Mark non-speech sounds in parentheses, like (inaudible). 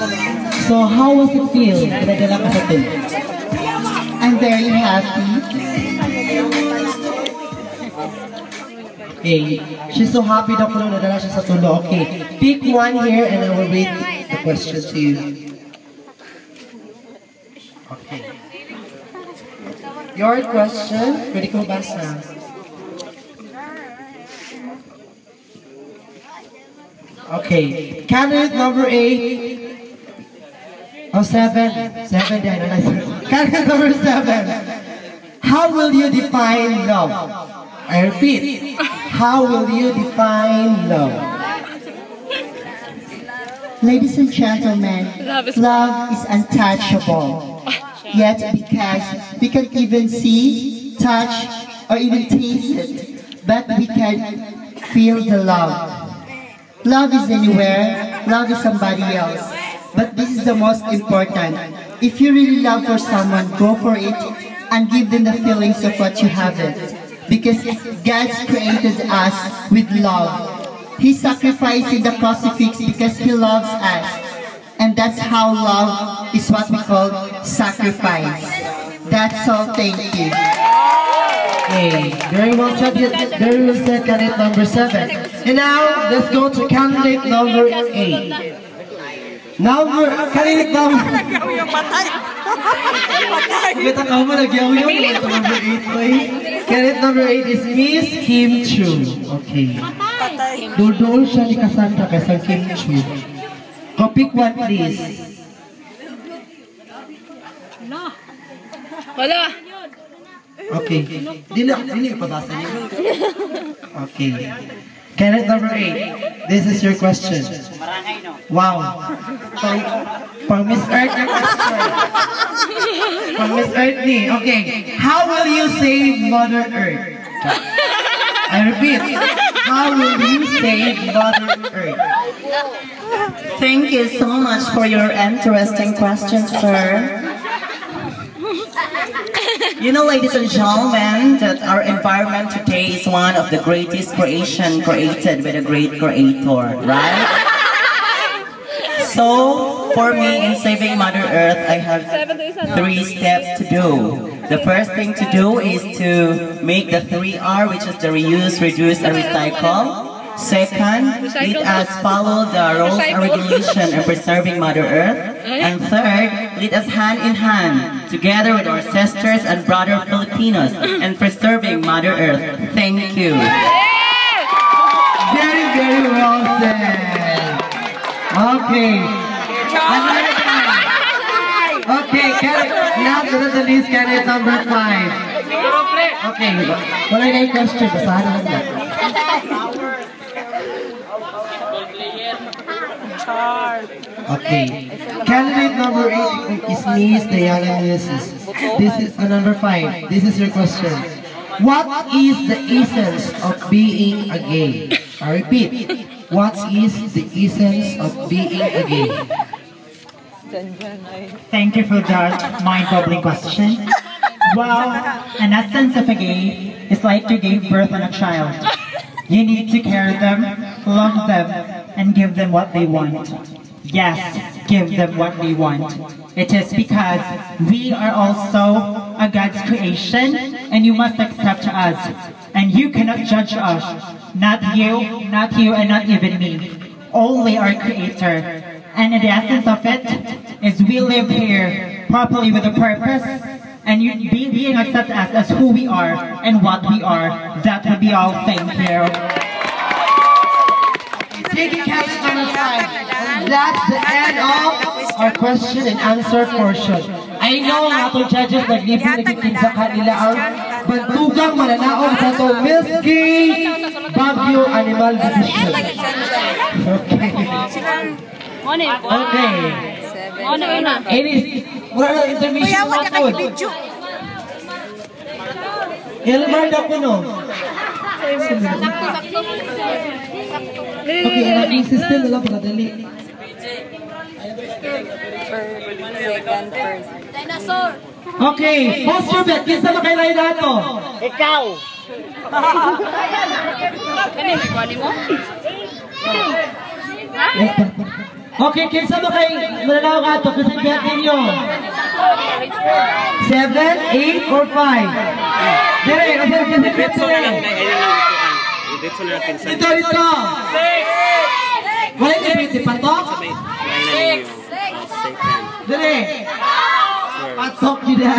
So how was it feel? Pinadala ka sa tulo. I'm very happy. Okay. She's so happy daw kung nadala siya sa tulo. Okay. Pick one here and I will read the question to you. Okay. Your question, pwede ko basa. Okay. Candidate number eight. Oh, seven. Seven, then. Candidate number seven. How will you define love? I repeat. How will you define love? Ladies and gentlemen, Love is- love is untouchable. Yet because we can even see, touch, or even taste it, but we can feel the love. Love is anywhere, love is somebody else. But this is the most important. If you really love for someone, go for it and give them the feelings of what you have it. Because God created us with love. He sacrificed in the crucifix because He loves us. And that's how love is what we call sacrifice. That's all, thank you. Okay, very well said, very well said, candidate number seven. And now, let's go to candidate number eight. Number, candidate number... Kita ka mo, nagyaw yung number eight, boy. Candidate number eight is Miss Kim Chu. Okay. Dudol siya ni Cassandra kaysa Kim Chu. Pick one, please. Wala. Okay. Dili, dili ipabasa niyo. Okay. Candidate number eight. This is your question. Wow. Pang, pang Miss Earth yung question. Pang Miss Earth ni. Okay. How will you save Mother Earth? I repeat. How will you save Mother Earth? Thank you so much for your interesting question, sir. (laughs) You know, ladies and gentlemen, that our environment today is one of the greatest creation created by the great creator, right? (laughs) So, for me, in saving Mother Earth, I have three steps to do. The first thing to do is to make the 3R, which is the reuse, reduce, and recycle. Second, let us follow the rules and regulation in preserving Mother Earth. And third, let us hand in hand, together with our sisters and brother Filipinos, in preserving Mother Earth. Thank you. Very, very well said. Okay. Okay, but not the least, candidate number five. Okay, wala na yung question. Basahan lang. Okay. Candidate number eight is Miss Diana Ulysses. This is uh, number five. This is your question. What is the essence of being a gay? I repeat. What is the essence of being a gay? Thank you for that mind-boggling question. Well, an essence of a gay is like to give birth on a child. You need to care them, love them, and give them what they want. Yes, give them what we want. It is because we are also a God's creation, and you must accept us. And you cannot judge us. Not you, not you, and not even me. Only our Creator. And the essence of it is we live here properly with a purpose, and you be, being accepted as, as who we are and what we are. That will be all. Thank you. That's the end of our question and answer portion. I know nga itong judges naglibot nagkikin sa kanila ang bantugang mananaog sa ito Milky Baguio Animal Division. Okay. Ano yun? Okay. Ano yun na? It is, wala na intermission na po. Elmar na ko no. Okay, anak yung system na lang pagkadali. Jan first. Dinosaur! Okay, poster bet. Kinsa makailay na ito? Ikaw! Kani, may mo? Okay, kinsa mo kay malalaw ka ito? Kinsa bet ninyo? Seven, eight, or five? Dere, kasi kasi bet so na lang. Kinsa. Dito, dito! Six! Wala yung bet, patok? Six! Dere. Patok tidak.